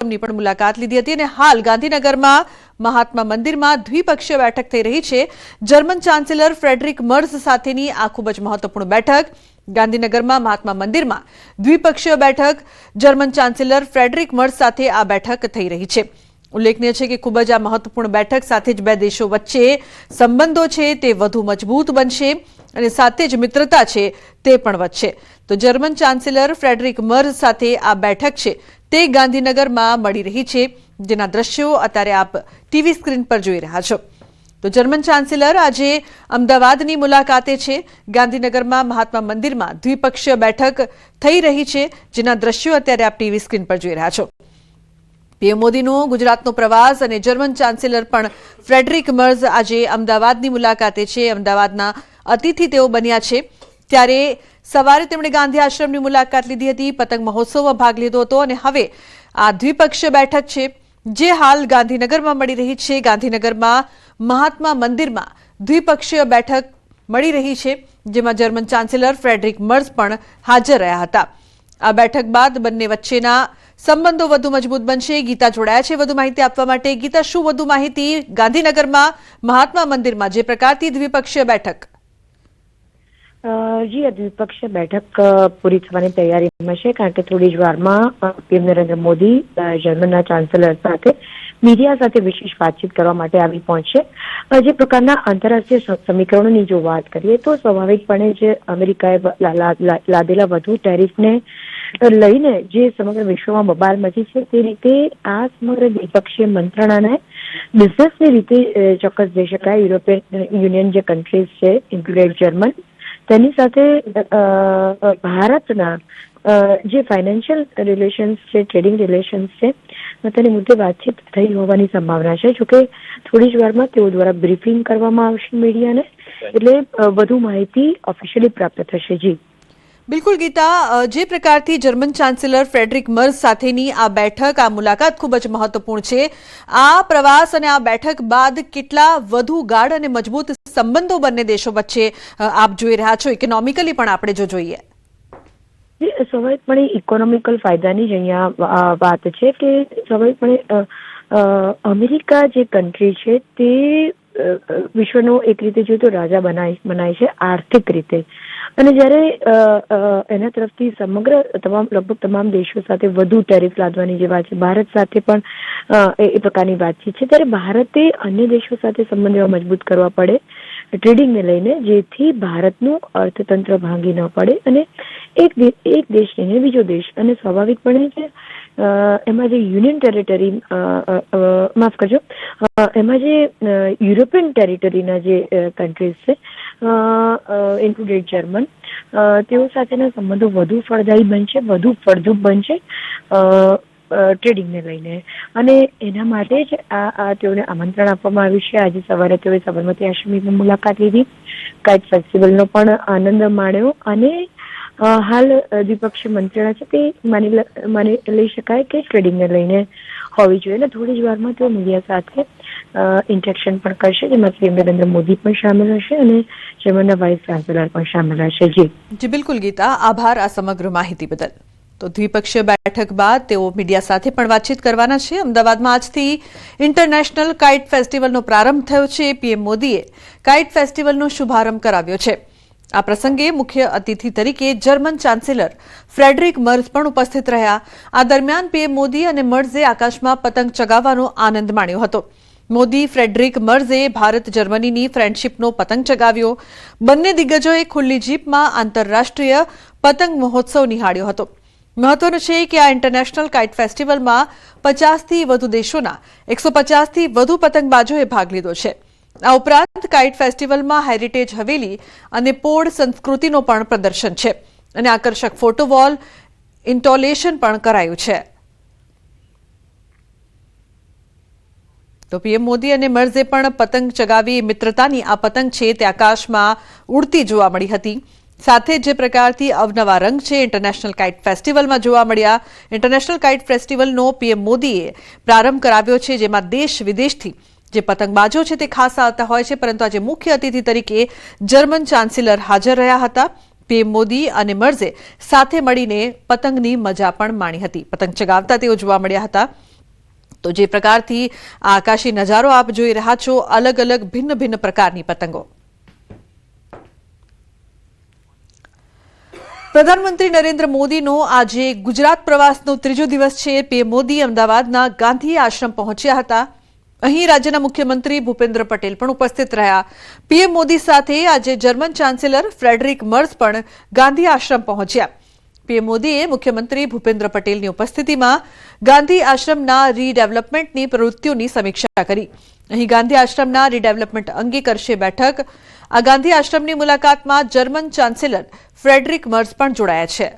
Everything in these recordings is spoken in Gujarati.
આશ્રમની પણ મુલાકાત લીધી હતી અને હાલ ગાંધીનગરમાં મહાત્મા મંદિરમાં દ્વિપક્ષીય બેઠક થઈ રહી છે. જર્મન ચાન્સેલર ફ્રેડરિક મર્ઝ સાથેની આ ખૂબ જ મહત્વપૂર્ણ બેઠક. ગાંધીનગરમાં મહાત્મા મંદિરમાં દ્વિપક્ષીય બેઠક. જર્મન ચાન્સેલર ફ્રેડરિક મર્ઝ સાથે આ બેઠક થઈ રહી છે. ઉલ્લેખનીય છે કે ખૂબ જ આ મહત્વપૂર્ણ બેઠક સાથે જ બે દેશો વચ્ચે સંબંધો છે, તે વધુ મજબૂત બનશે અને સાથે જ મિત્રતા છે, તે પણ વધશે. તો જર્મન ચાન્સેલર ફ્રેડરિક મર્ઝ સાથે આ બેઠક છે. તે ગાંધીનગરમાં મળી રહી છે. જેના દ્રશ્યો અત્યારે આપ ટીવી સ્ક્રીન પર જોઈ રહ્યા છો. તો જર્મન ચાન્સેલર આજે અમદાવાદની મુલાકાતે છે. ગાંધીનગરમાં મહાત્મા મંદિરમાં દ્વિપક્ષીય બેઠક થઈ રહી છે. જેના દ્રશ્યો અત્યારે આપ ટીવી સ્ક્રીન પર જોઈ રહ્યા છો. પીએમ મોદીનો ગુજરાતનો પ્રવાસ અને જર્મન ચાન્સેલર પણ ફ્રેડરિક મર્ઝ આજે અમદાવાદની મુલાકાતે છે. અમદાવાદના અતિથિ તેઓ બન્યા છે. ત્યારે સવારે તેમણે ગાંધી આશ્રમની મુલાકાત લીધી હતી, પતંગ મહોત્સવમાં ભાગ લીધો હતો અને હવે આ દ્વિપક્ષીય બેઠક છે, જે હાલ ગાંધીનગરમાં મળી રહી છે. ગાંધીનગરમાં મહાત્મા મંદિરમાં દ્વિપક્ષીય બેઠક મળી રહી છે, જેમાં જર્મન ચાન્સેલર ફ્રેડરિક મર્સ પણ હાજર રહ્યા હતા. આ બેઠક બાદ બંને વચ્ચેના સંબંધો વધુ મજબૂત બનશે. ગીતા જોડાયા છે વધુ માહિતી આપવા માટે. ગીતા, શું વધુ માહિતી ગાંધીનગરમાં મહાત્મા મંદિરમાં? જે પ્રકારથી દ્વિપક્ષીય બેઠક જી દ્વિપક્ષીય બેઠક પૂરી થવાની તૈયારીમાં છે કારણ કે થોડી જ વારમાં પીએમ નરેન્દ્ર મોદી જર્મનના ચાન્સેલર સાથે, મીડિયા સાથે વિશેષ વાતચીત કરવા માટે આવી પહોંચશે. જે પ્રકારના આંતરરાષ્ટ્રીય સમીકરણોની જો વાત કરીએ, તો સ્વાભાવિકપણે જે અમેરિકાએ લાદેલા વધુ ટેરિફને લઈને જે સમગ્ર વિશ્વમાં બબાલ મચી છે, તે રીતે આ સમગ્ર દ્વિપક્ષીય મંત્રણાને બિઝનેસની રીતે ચોક્કસ જઈ શકાય. યુરોપિયન યુનિયન જે કન્ટ્રીઝ છે ઇન્ક્લુડેડ જર્મન તેની સાથે ભારતના જે ફાઇનાન્શિયલ રિલેશન્સ છે ટ્રેડિંગ રિલેશન્સ છે તેની મુદ્દે વાતચીત થઈ હોવાની સંભાવના છે. જોકે થોડી જ વારમાં તેઓ દ્વારા બ્રીફિંગ કરવામાં આવશે મીડિયાને એટલે વધુ માહિતી ઓફિશિયલી પ્રાપ્ત થશે. જી. બિલકુલ ગીતા જે પ્રકારથી જર્મન ચાન્સેલર ફ્રેડરિક મર્સ સાથેની આ બેઠક, આ મુલાકાત ખૂબ જ મહત્વપૂર્ણ છે. આ પ્રવાસ અને આ બેઠક બાદ કેટલા વધુ ગાઢ અને મજબૂત સંબંધો બંને દેશો વચ્ચે આપ જોઈ રહ્યા છો. ઇકોનોમિકલી પણ આપણે જો જોઈએ. સ્વાભાવિકપણે ઇકોનોમિકલ ફાયદાની જ અહીંયા વાત છે કે સ્વાભાવિકપણે અમેરિકા જે કન્ટ્રી છે તે વિશ્વનો એક રીતે જોઈએ તો રાજા બનાય બનાય છે, આર્થિક રીતે. અને જ્યારે એના તરફથી સમગ્ર તમામ, લગભગ તમામ દેશો સાથે વધુ ટેરિફ લાદવાની જે વાત છે, ભારત સાથે પણ એ પ્રકારની વાતચીત છે. ત્યારે ભારતે અન્ય દેશો સાથે સંબંધ મજબૂત કરવા પડે, ટ્રેડિંગને લઈને, જેથી ભારતનું અર્થતંત્ર ભાંગી ન પડે અને એક એક દેશ લઈને બીજો દેશ. અને સ્વાભાવિકપણે જે એમાં જે યુનિયન ટેરિટરી માફ કરજો એમાં જે યુરોપિયન ટેરિટરીના જે કન્ટ્રીઝ છે ઇન્ક્લુડેડ જર્મન તેઓ સાથેના સંબંધો વધુ ફળદાયી બનશે, વધુ ફળદ્રુપ બનશે ટ્રેડિંગને લઈને. અને એના માટે જ આ તેઓને આમંત્રણ આપવામાં આવ્યું છે. આજે સવારે તેઓએ સાબરમતી આશ્રમની મુલાકાત લીધી. કાઇટ ફેસ્ટિવલનો પણ આનંદ માણ્યો અને હાલ દ્વિપક્ષીય મંત્રણા છે તે માની માની લઈ શકાય કે ટ્રેડિંગને લઈને હોવી જોઈએ અને થોડી જ વારમાં તેઓ મીડિયા સાથે ઇન્ટરેક્શન પણ કરશે. જેમાં પીએમ નરેન્દ્ર મોદી પણ સામેલ હશે અને જર્મનના વાઇસ ચાન્સેલર પણ સામેલ હશે જી. જી, બિલકુલ, ગીતા. આભાર આ સમગ્ર માહિતી બદલ. તો દ્વિપક્ષીય બેઠક બાદ તેઓ મીડિયા સાથે પણ વાતચીત કરવાના છે. અમદાવાદમાં આજથી ઇન્ટરનેશનલ કાઇટ ફેસ્ટિવલનો પ્રારંભ થયો છે. પીએમ મોદીએ કાઇટ ફેસ્ટિવલનો શુભારંભ કરાવ્યો છે. આ પ્રસંગે મુખ્ય અતિથિ તરીકે જર્મન ચાન્સેલર ફ્રેડરિક મર્ઝ પણ ઉપસ્થિત રહ્યા. આ દરમિયાન પીએમ મોદી અને મર્ઝે આકાશમાં પતંગ ચગાવવાનો આનંદ માણ્યો હતો. મોદી ફ્રેડરિક મર્ઝે ભારત જર્મનીની ફ્રેન્ડશીપનો પતંગ ચગાવ્યો. બંને દિગ્ગજોએ ખુલ્લી જીપમાં આંતરરાષ્ટ્રીય પતંગ મહોત્સવ નિહાળ્યો હતો. મહત્વનું છે કે આ ઇન્ટરનેશનલ કાઇટ ફેસ્ટિવલમાં પચાસથી વધુ દેશોના એકસો પચાસથી વધુ પતંગબાજોએ ભાગ લીધો છે. આ ઉપરાંત કાઇટ ફેસ્ટિવલમાં હેરિટેજ હવેલી અને પોળ સંસ્કૃતિનો પણ પ્રદર્શન છે. અને આકર્ષક ફોટો વોલ, ઇન્ટોલેશન પણ કરાયું છે. તો પીએમ મોદી અને મર્ઝે પણ પતંગ ચગાવી મિત્રતાની આ પતંગ છે તે આકાશમાં ઉડતી જોવા મળી હતી. સાથે જ પ્રકારથી અવનવા રંગ છે ઇન્ટરનેશનલ કાઇટ ફેસ્ટિવલમાં જોવા મળ્યા. ઇન્ટરનેશનલ કાઇટ ફેસ્ટિવલનો પીએમ મોદીએ પ્રારંભ કરાવ્યો છે જેમાં દેશ વિદેશથી જે પતંગબાજો છે તે ખાસ આવતા હોય છે, પરંતુ આજે મુખ્ય અતિથિ તરીકે જર્મન ચાન્સેલર હાજર રહ્યા હતા. પીએમ મોદી અને મર્ઝે સાથે મળીને પતંગની મજા પણ માણી હતી. પતંગ ચગાવતા તેઓ જોવા મળ્યા હતા. તો જે પ્રકારથી આકાશી નજારો આપ જોઈ રહ્યા છો, અલગ અલગ ભિન્ન ભિન્ન પ્રકારની પતંગો. પ્રધાનમંત્રી નરેન્દ્ર મોદીનો આજે ગુજરાત પ્રવાસનો ત્રીજો દિવસ છે. પીએમ મોદી અમદાવાદના ગાંધી આશ્રમ પહોંચ્યા હતા. અહીં રાજ્યના મુખ્યમંત્રી ભૂપેન્દ્ર પટેલ પણ ઉપસ્થિત રહ્યા. પીએમ મોદી સાથે આજે જર્મન ચાન્સેલર ફ્રેડરિક મર્સ પણ ગાંધી આશ્રમ પહોંચ્યા. પીએમ મોદીએ મુખ્યમંત્રી ભૂપેન્દ્ર પટેલની ઉપસ્થિતિમાં ગાંધી આશ્રમના રીડેવલપમેન્ટની પ્રવૃત્તિઓની સમીક્ષા કરી. અહીં ગાંધી આશ્રમના રીડેવલપમેન્ટ અંગે કરશે બેઠક. આ ગાંધી આશ્રમની મુલાકાતમાં જર્મન ચાન્સેલર ફ્રેડરિક મર્સ પણ જોડાયા છે.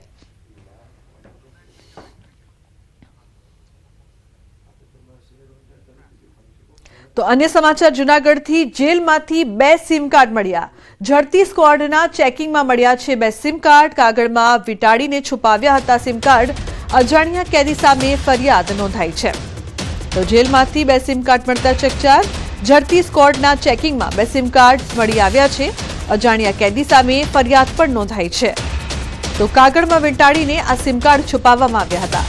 તો અન્ય સમાચાર, જુનાગઢથી જેલમાંથી બે સિમ કાર્ડ મળ્યા. ઝડતી સ્કવોડના ચેકિંગમાં મળ્યા છે બે સિમ કાર્ડ. કાગળમાં વીંટાળીને છુપાવ્યા હતા સિમ કાર્ડ. અજાણ્યા કેદી સામે ફરિયાદ નોંધાઈ છે. તો જેલમાંથી બે સિમ કાર્ડ મળતા ચકચાર. ઝડતી સ્કોડના ચેકિંગમાં બે સિમ કાર્ડ મળી આવ્યા છે. અજાણ્યા કેદી સામે ફરિયાદ પણ નોંધાઈ છે. તો કાગળમાં વીંટાળીને આ સિમ કાર્ડ છુપાવવામાં આવ્યા હતા.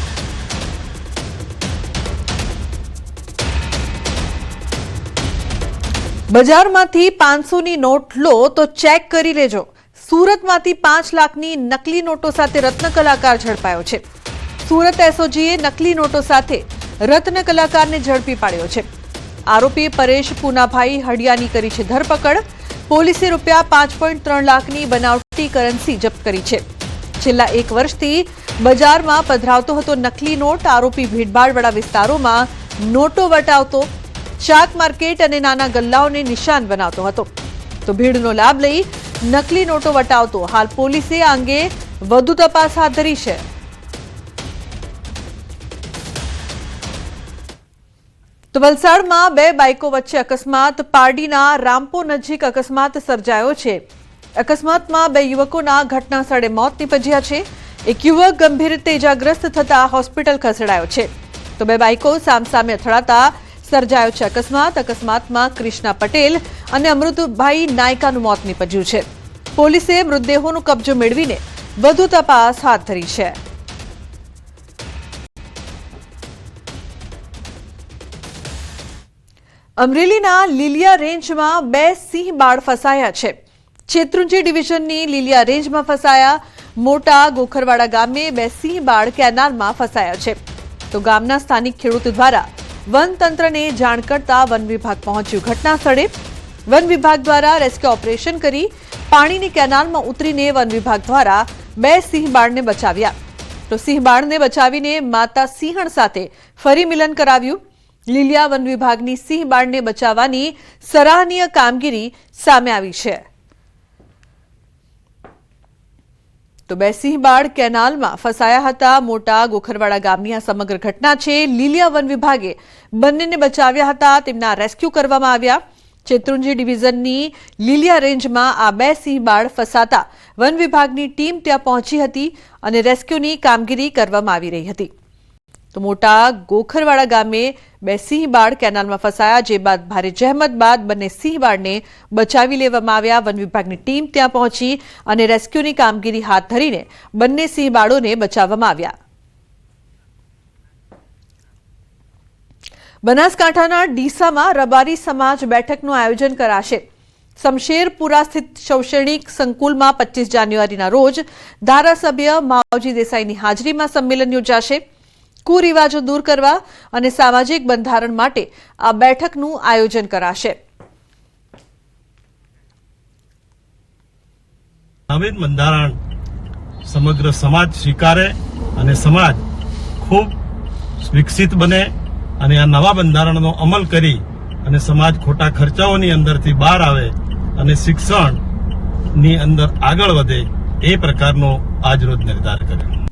બજારમાંથી પાંચસોની નોટ લો તો ચેક કરી લેજો. સુરતમાંથી પાંચ લાખની નકલી નોટો સાથે રત્ન કલાકાર ઝડપાયો છે. સુરત એસઓજીએ નકલી નોટો સાથે રત્ન કલાકારને ઝડપી પાડ્યો છે. આરોપી પરેશ પૂનાભાઈ હડિયાની કરી છે ધરપકડ. પોલીસે રૂપિયા પાંચ પોઈન્ટ ત્રણ લાખની બનાવટી કરન્સી જપ્ત કરી છે. છેલ્લા એક વર્ષથી બજારમાં પધરાવતો હતો નકલી નોટ. આરોપી ભીડભાડવાળા વિસ્તારોમાં નોટો વટાવતો શાક માર્કેટ અને નાના ગલ્લાઓને નિશાન બનાવતો હતો. તો ભીડનો લાભ લઈ નકલી નોટો વટાવતો હાલ પોલીસે આ અંગે વધુ તપાસ હાથ ધરી છે. તો વલસાડમાં બે બાઇકો વચ્ચે અકસ્માત, પારડીના રામપો નજીક અકસ્માત સર્જાયો છે. અકસ્માતમાં બે યુવકોના ઘટના સ્થળે મોત નીપજ્યા છે. એક યુવક ગંભીર રીતે ઇજાગ્રસ્ત થતા હોસ્પિટલ ખસેડાયો છે. તો બે બાઇકો સામસામે અથડાતા સર્જાયો છે અકસ્માત. અકસ્માતમાં ક્રિષ્ના પટેલ અને અમૃતભાઈ નાયકાનું મોત નીપજ્યું છે. પોલીસે મૃતદેહોનો કબજો મેળવીને વધુ તપાસ હાથ ધરી છે. અમરેલીના લીલિયા રેન્જમાં બે સિંહ બાળ ફસાયા છે. શેત્રુંજી ડિવિઝનની લીલિયા રેન્જમાં ફસાયા મોટા ગોખરવાડા ગામે બે સિંહ બાળ કેનાલમાં ફસાયા છે. તો ગામના સ્થાનિક ખેડૂત દ્વારા વન તંત્રને જાણ કરતા વન વિભાગ પહોંચ્યું ઘટના સ્થળે વન વિભાગ દ્વારા રેસ્ક્યુ ઓપરેશન કરી પાણીની કેનાલમાં ઉતરીને વન વિભાગ દ્વારા બે સિંહ બાળને બચાવ્યા. તો સિંહ બાળને બચાવીને માતા સિંહણ સાથે ફરી મિલન કરાવ્યું. લીલિયા વન વિભાગની સિંહ બાળને બચાવવાની સરાહનીય કામગીરી સામે આવી છે. તો બે સિંહ બાળ કેનાલમાં ફસાયા હતા. મોટા ગોખરવાડા ગામની આ સમગ્ર ઘટના છે. લીલિયા વન વિભાગે બંનેને બચાવ્યા હતા. તેમના રેસ્ક્યુ કરવામાં આવ્યા. ચેત્રુંજી ડિવિઝનની લીલિયા રેન્જમાં આ બે સિંહ બાળ ફસાતા. વન વિભાગની ટીમ ત્યાં પહોંચી હતી અને રેસ્ક્યુની કામગીરી કરવામાં આવી રહી હતી. તો મોટા ગોખરવાડા ગામે બે સિંહ બાળ કેનાલમાં ફસાયા, જે બાદ ભારે જહેમત બાદ બંને સિંહ બાળને બચાવી લેવામાં આવ્યા. વન વિભાગની ટીમ ત્યાં પહોંચી અને રેસ્ક્યુની કામગીરી હાથ ધરીને બંને સિંહ બાળોને બચાવવામાં આવ્યા. બનાસકાંઠાના ડીસામાં રબારી સમાજ બેઠકનું આયોજન કરાશે. શમશેરપુરા સ્થિત શૈક્ષણિક સંકુલમાં પચીસ જાન્યુઆરીના રોજ ધારાસભ્ય માવજી દેસાઈની હાજરીમાં સંમેલન યોજાશે. કુરિવાજો દૂર કરવા અને સામાજિક બંધારણ માટે આ બેઠકનું આયોજન કરાશે. નવીન બંધારણ સમગ્ર સમાજ સ્વીકારે અને સમાજ ખૂબ વિકસિત બને અને આ નવા બંધારણનો અમલ કરી અને સમાજ ખોટા ખર્ચાઓની અંદરથી બહાર આવે અને શિક્ષણની અંદર આગળ વધે એ પ્રકારનો આજરોજ નિર્ધાર કર્યો.